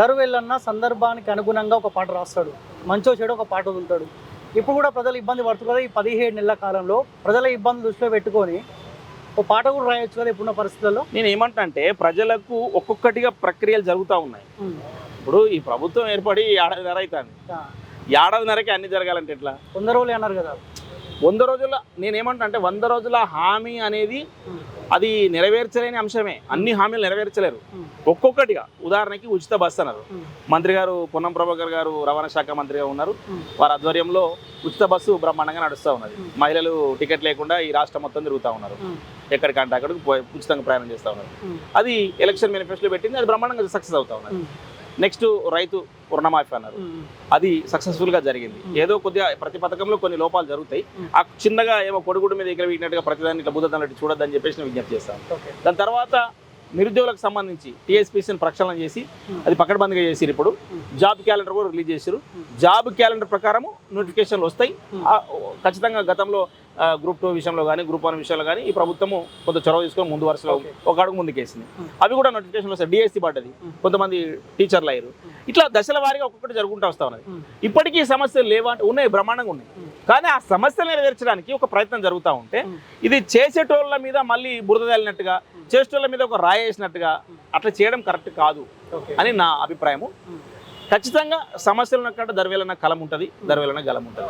దరువెల్లన్న సందర్భానికి అనుగుణంగా ఒక పాట రాస్తాడు. మంచో చెడు ఒక పాట వదులుతాడు. ఇప్పుడు కూడా ప్రజలు ఇబ్బంది పడుతున్నారు కదా ఈ పదిహేడు నెలల కాలంలో ప్రజల ఇబ్బంది దృష్టిలో పెట్టుకొని ఒక పాట కూడా రాయొచ్చు కదా ఇప్పుడున్న పరిస్థితుల్లో? నేను ఏమంటా అంటే ప్రజలకు ఒక్కొక్కటిగా ప్రక్రియలు జరుగుతూ ఉన్నాయి. ఇప్పుడు ఈ ప్రభుత్వం ఏర్పడి ఏడాదిన్నర అవుతుంది. ఏడాదిన్నరకి అన్ని జరగాలంటే ఎట్లా? రోజులు అన్నారు కదా. వంద రోజుల నేనేమంటా అంటే వంద రోజుల హామీ అనేది అది నెరవేర్చలేని అంశమే. అన్ని హామీలు నెరవేర్చలేరు. ఒక్కొక్కటిగా ఉదాహరణకి ఉచిత బస్సు అన్నారు. మంత్రి గారు పొన్నం ప్రభాకర్ గారు రవాణా శాఖ మంత్రిగా ఉన్నారు. వారి ఆధ్వర్యంలో ఉచిత బస్సు బ్రహ్మాండంగా నడుస్తూ ఉన్నది. మహిళలు టికెట్ లేకుండా ఈ రాష్ట్రం మొత్తం తిరుగుతూ ఉన్నారు. ఎక్కడికంటే అక్కడికి ఉచితంగా ప్రయాణం చేస్తూ ఉన్నారు. అది ఎలక్షన్ మేనిఫెస్టోలో పెట్టింది అది బ్రహ్మాండంగా సక్సెస్ అవుతా ఉన్నది. ఉమ్, నెక్స్ట్ రైతు రుణమాఫీ అన్నారు అది సక్సెస్ఫుల్గా జరిగింది. ఏదో కొద్దిగా ప్రతి పథకంలో కొన్ని లోపాలు జరుగుతాయి. ఆ చిన్నగా ఏమో కొడుగుడు మీద ఎగిరి వీటినట్టుగా ప్రతిదాన్ని ఇట్లా బుద్ధదాన్ని చూడొద్దని చెప్పేసి విజ్ఞప్తి చేస్తాను దాని తర్వాత నిరుద్యోగులకు సంబంధించి టీఎస్పీసీని ప్రక్షాళన చేసి. అది పకడ్బందీగా చేసిరు ఇప్పుడు. జాబ్ క్యాలెండర్ కూడా రిలీజ్ Hmm. జాబ్ క్యాలెండర్ ప్రకారము నోటిఫికేషన్లు వస్తాయి ఖచ్చితంగా గతంలో గ్రూప్ టూ విషయంలో కానీ గ్రూప్ వన్ విషయంలో కానీ ఈ ప్రభుత్వము కొంత చొరవ తీసుకొని ముందు వరుసలో. ఒక అడుగు ముందుకేసింది Hmm. అవి కూడా నోటిఫికేషన్ వస్తాయి డిఎస్సి పడ్డది Hmm. కొంతమంది టీచర్లు అయ్యారు Hmm. ఇట్లా దశల వారీగా ఒక్కొక్కటి జరుగుకుంటూ వస్తా ఉన్నది ఇప్పటికీ సమస్యలు లేవా అంటే ఉన్నాయి బ్రహ్మాండంగా ఉన్నాయి. కానీ ఆ సమస్యలు నెరవేర్చడానికి ఒక ప్రయత్నం జరుగుతూ ఉంటే. ఇది చేసేటోళ్ళ మీద మళ్ళీ బురద తల్లినట్టుగా చేసేటోళ్ళ మీద ఒక రాయి వేసినట్టుగా అట్లా చేయడం కరెక్ట్ కాదు అని నా అభిప్రాయము. ఖచ్చితంగా సమస్యలు ఉన్నక్కడ దర్వేలన్న కలం ఉంటుంది దర్వేలన్న గలం ఉంటుంది